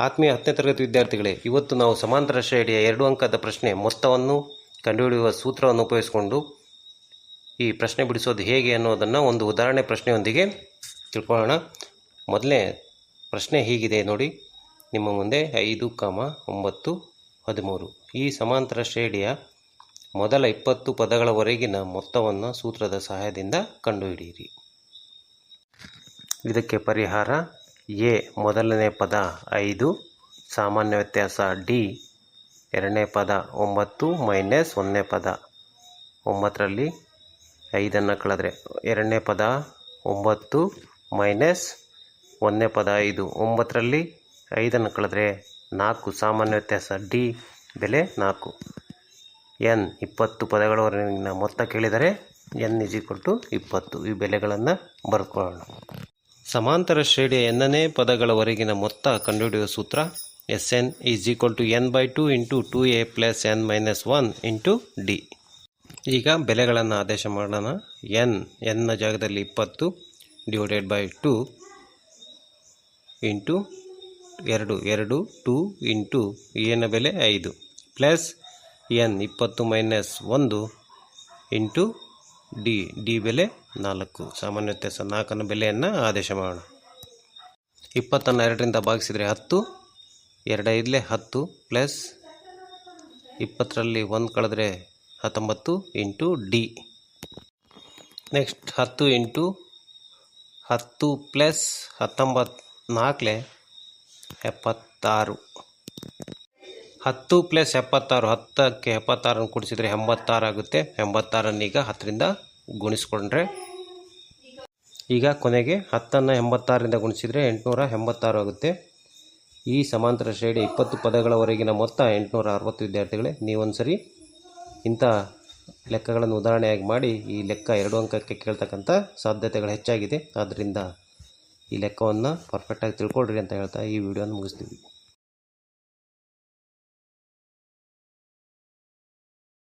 ಆತ್ಮೀಯ ಹತ್ತನೇ ತರಗತಿ ವಿದ್ಯಾರ್ಥಿಗಳೇ, ಇವತ್ತು ನಾವು ಸಮಾಂತರ ಶ್ರೇಣಿಯ ಎರಡು ಅಂಕದ ಪ್ರಶ್ನೆ ಮೊತ್ತವನ್ನು ಕಂಡುಹಿಡಿಯುವ ಸೂತ್ರವನ್ನು ಉಪಯೋಗಿಸಿಕೊಂಡು ಈ ಪ್ರಶ್ನೆ ಬಿಡಿಸೋದು ಹೇಗೆ ಅನ್ನೋದನ್ನು ಒಂದು ಉದಾಹರಣೆ ಪ್ರಶ್ನೆಯೊಂದಿಗೆ ತಿಳ್ಕೊಳ್ಳೋಣ. ಮೊದಲನೇ ಪ್ರಶ್ನೆ ಹೀಗಿದೆ ನೋಡಿ. ನಿಮ್ಮ ಮುಂದೆ ಐದು ಕಾಮ ಒಂಬತ್ತು ಹದಿಮೂರು. ಈ ಸಮಾಂತರ ಶ್ರೇಣಿಯ ಮೊದಲ ಇಪ್ಪತ್ತು ಪದಗಳವರೆಗಿನ ಮೊತ್ತವನ್ನು ಸೂತ್ರದ ಸಹಾಯದಿಂದ ಕಂಡುಹಿಡಿಯಿರಿ. ಇದಕ್ಕೆ ಪರಿಹಾರ ಎ ಮೊದಲನೇ ಪದ ಐದು, ಸಾಮಾನ್ಯ ವ್ಯತ್ಯಾಸ ಡಿ, ಎರಡನೇ ಪದ ಒಂಬತ್ತು ಮೈನಸ್ ಒಂದನೇ ಪದ ಒಂಬತ್ತರಲ್ಲಿ ಐದನ್ನು ಕಳೆದ್ರೆ ಎರಡನೇ ಪದ ಒಂಬತ್ತು ಮೈನಸ್ ಒಂದನೇ ಪದ ಐದು, ಒಂಬತ್ತರಲ್ಲಿ ಐದನ್ನು ಕಳೆದ್ರೆ ನಾಲ್ಕು, ಸಾಮಾನ್ಯ ವ್ಯತ್ಯಾಸ ಡಿ, ಬೆಲೆ ನಾಲ್ಕು. ಎನ್ ಇಪ್ಪತ್ತು ಪದಗಳವರೆಗಿನ ಮೊತ್ತ ಕೇಳಿದರೆ ಎನ್ ಈಕ್ವಲ್ ಇಪ್ಪತ್ತು. ಈ ಬೆಲೆಗಳನ್ನು ಬರ್ಕೊಳ್ಳೋಣ. ಸಮಾಂತರ ಶ್ರೇಣಿಯ ಎನ್ನನೇ ಪದಗಳವರೆಗಿನ ಮೊತ್ತ ಕಂಡುಹಿಡಿಯುವ ಸೂತ್ರ S N is equal to N by two into two A plus N minus one into D. ಈಗ ಬೆಲೆಗಳನ್ನು ಆದೇಶ ಮಾಡೋಣ. ಎನ್ ಎನ್ನ ಜಾಗದಲ್ಲಿ ಇಪ್ಪತ್ತು ಡಿವೈಡೆಡ್ ಬೈ ಟು ಇಂಟು ಎರಡು ಎರಡು, ಟು ಇಂಟು ಏನ ಬೆಲೆ ಐದು. ಪ್ಲಸ್ ಎನ್ ಇಪ್ಪತ್ತು ಮೈನಸ್ ಒಂದು ಇಂಟು ಡಿ ಡಿ ಬೆಲೆ ನಾಲ್ಕು. ಸಾಮಾನ್ಯ ವ್ಯತ್ಯಾಸ ನಾಲ್ಕನ ಬೆಲೆಯನ್ನು ಆದೇಶ ಮಾಡೋಣ. ಇಪ್ಪತ್ತನ್ನು ಎರಡರಿಂದ ಭಾಗಿಸಿದರೆ ಹತ್ತು ಎರಡು ಐದಲೇ ಹತ್ತು ಪ್ಲಸ್ ಇಪ್ಪತ್ತರಲ್ಲಿ ಒಂದು ಕಳೆದ್ರೆ ಹತ್ತೊಂಬತ್ತು ಇಂಟು ಡಿ. ನೆಕ್ಸ್ಟ್ ಹತ್ತು ಇಂಟು ಹತ್ತು ಪ್ಲಸ್ ಹತ್ತೊಂಬತ್ತು ನಾಲ್ಕಲೆ ಎಪ್ಪತ್ತಾರು. ಹತ್ತು ಪ್ಲಸ್ ಎಪ್ಪತ್ತಾರು, ಹತ್ತಕ್ಕೆ ಎಪ್ಪತ್ತಾರನ್ನು ಕೂಡಿಸಿದರೆ ಎಂಬತ್ತಾರು ಆಗುತ್ತೆ. ಎಂಬತ್ತಾರನ್ನು ಈಗ ಹತ್ತರಿಂದ ಗುಣಿಸ್ಕೊಂಡ್ರೆ ಈಗ ಕೊನೆಗೆ ಹತ್ತನ್ನು ಎಂಬತ್ತಾರರಿಂದ ಗುಣಿಸಿದರೆ ಎಂಟುನೂರ ಎಂಬತ್ತಾರು ಆಗುತ್ತೆ. ಈ ಸಮಾಂತರ ಶ್ರೇಣಿ ಇಪ್ಪತ್ತು ಪದಗಳವರೆಗಿನ ಮೊತ್ತ ಎಂಟುನೂರ ಅರವತ್ತು ವಿದ್ಯಾರ್ಥಿಗಳೇ ನೀವೊಂದು ಸರಿ ಇಂಥ ಲೆಕ್ಕಗಳನ್ನು ಉದಾಹರಣೆಯಾಗಿ ಮಾಡಿ ಈ ಲೆಕ್ಕ ಎರಡು ಅಂಕಕ್ಕೆ ಕೇಳ್ತಕ್ಕಂಥ ಸಾಧ್ಯತೆಗಳು ಹೆಚ್ಚಾಗಿದೆ. ಆದ್ದರಿಂದ ಈ ಲೆಕ್ಕವನ್ನು ಪರ್ಫೆಕ್ಟಾಗಿ ತಿಳ್ಕೊಳ್ರಿ ಅಂತ ಹೇಳ್ತಾ ಈ ವಿಡಿಯೋನ ಮುಗಿಸ್ತೀವಿ.